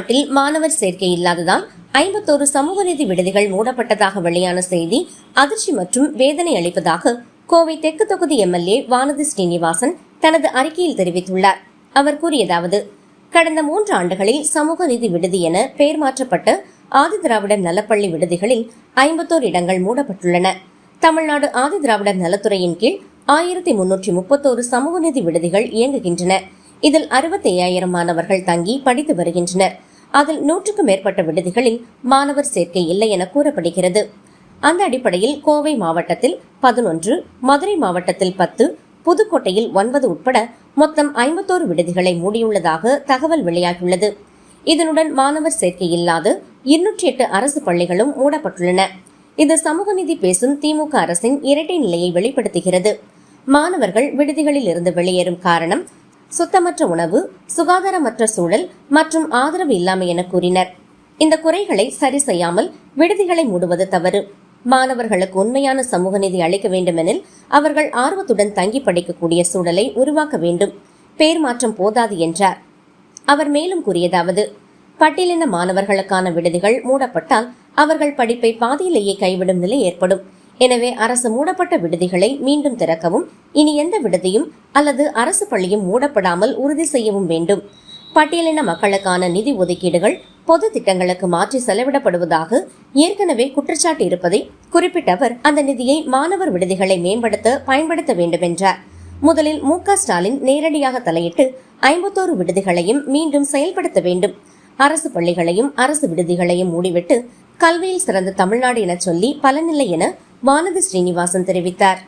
தமிழ்நாட்டில் மாணவர் சேர்க்கை இல்லாததால் ஐம்பத்தோரு சமூக நீதி விடுதிகள் மூடப்பட்டதாக வெளியான செய்தி அதிர்ச்சி மற்றும் வேதனை அளிப்பதாக கோவை தெற்கு தொகுதி எம்எல்ஏ வானதி ஸ்ரீனிவாசன் தனது அறிக்கையில் தெரிவித்துள்ளார். அவர் கூறியதாவது கடந்த மூன்று ஆண்டுகளில் சமூக நீதி விடுதி என பெயர் மாற்றப்பட்ட ஆதிதிராவிடர் நலப்பள்ளி விடுதிகளில் ஐம்பத்தோரு இடங்கள் மூடப்பட்டுள்ளன. தமிழ்நாடு ஆதிதிராவிடர் நலத்துறையின் கீழ் ஆயிரத்தி முன்னூற்றி முப்பத்தோரு சமூக நீதி விடுதிகள் இயங்குகின்றன. இதில் அறுபத்தி ஐயாயிரம் மாணவர்கள் தங்கி படித்து வருகின்றனர். அதில் நூற்றுக்கும் மேற்பட்ட விடுதிகளில் மாணவர் சேர்க்கை இல்லை என கூறப்படுகிறது. அந்த அடிப்படையில் கோவை மாவட்டத்தில் பதினொன்று மதுரை மாவட்டத்தில் பத்து புதுக்கோட்டையில் ஒன்பது உட்பட மொத்தம் ஐம்பத்தோரு விடுதிகளை மூடியுள்ளதாக தகவல் வெளியாகியுள்ளது. இதனுடன் மாணவர் சேர்க்கை இல்லாத இருநூற்றி எட்டு அரசு பள்ளிகளும் மூடப்பட்டுள்ளன. இது சமூக நீதி பேசும் திமுக அரசின் இரட்டை நிலையை வெளிப்படுத்துகிறது. மாணவர்கள் விடுதிகளில் இருந்து வெளியேறும் காரணம் சுத்தமற்ற உணவு சுகாதாரமற்ற சூழல் மற்றும் ஆதரவு இல்லாமை என கூறினர். இந்த குறைகளை சரி செய்யாமல் விடுதிகளை மூடுவது தவறு. மாணவர்களுக்கு உண்மையான சமூக நிதி அளிக்க வேண்டுமெனில் அவர்கள் ஆர்வத்துடன் தங்கி படிக்கக்கூடிய சூழலை உருவாக்க வேண்டும். பேர் மாற்றம் போதாது என்றார். அவர் மேலும் கூறியதாவது பட்டியலின மாணவர்களுக்கான விடுதிகள் மூடப்பட்டால் அவர்கள் படிப்பை பாதியிலேயே கைவிடும் நிலை ஏற்படும். எனவே அரசு மூடப்பட்ட விடுதிகளை மீண்டும் திறக்கவும் இனி எந்த விடுதியும் அல்லது அரசு பள்ளியும் மூடப்படாமல் உறுதி செய்யவும் வேண்டும். பட்டியலின மக்களுக்கான நிதி ஒதுக்கீடுகள் பொது திட்டங்களுக்கு மாற்றி செலவிடப்படுவதாக ஏற்கனவே குற்றச்சாட்டு இருப்பதை குறிப்பிட்ட அவர் அந்த நிதியை மாணவர் விடுதிகளை மேம்படுத்த பயன்படுத்த வேண்டும் என்றார் முதலில் மு ஸ்டாலின் நேரடியாக தலையிட்டு ஐம்பத்தோரு விடுதிகளையும் மீண்டும் செயல்படுத்த வேண்டும். அரசு பள்ளிகளையும் அரசு விடுதிகளையும் மூடிவிட்டு கல்வியில் சிறந்த தமிழ்நாடு என சொல்லி பலனில்லை என வானதி ஸ்ரீனிவாசன் தெரிவித்தார்.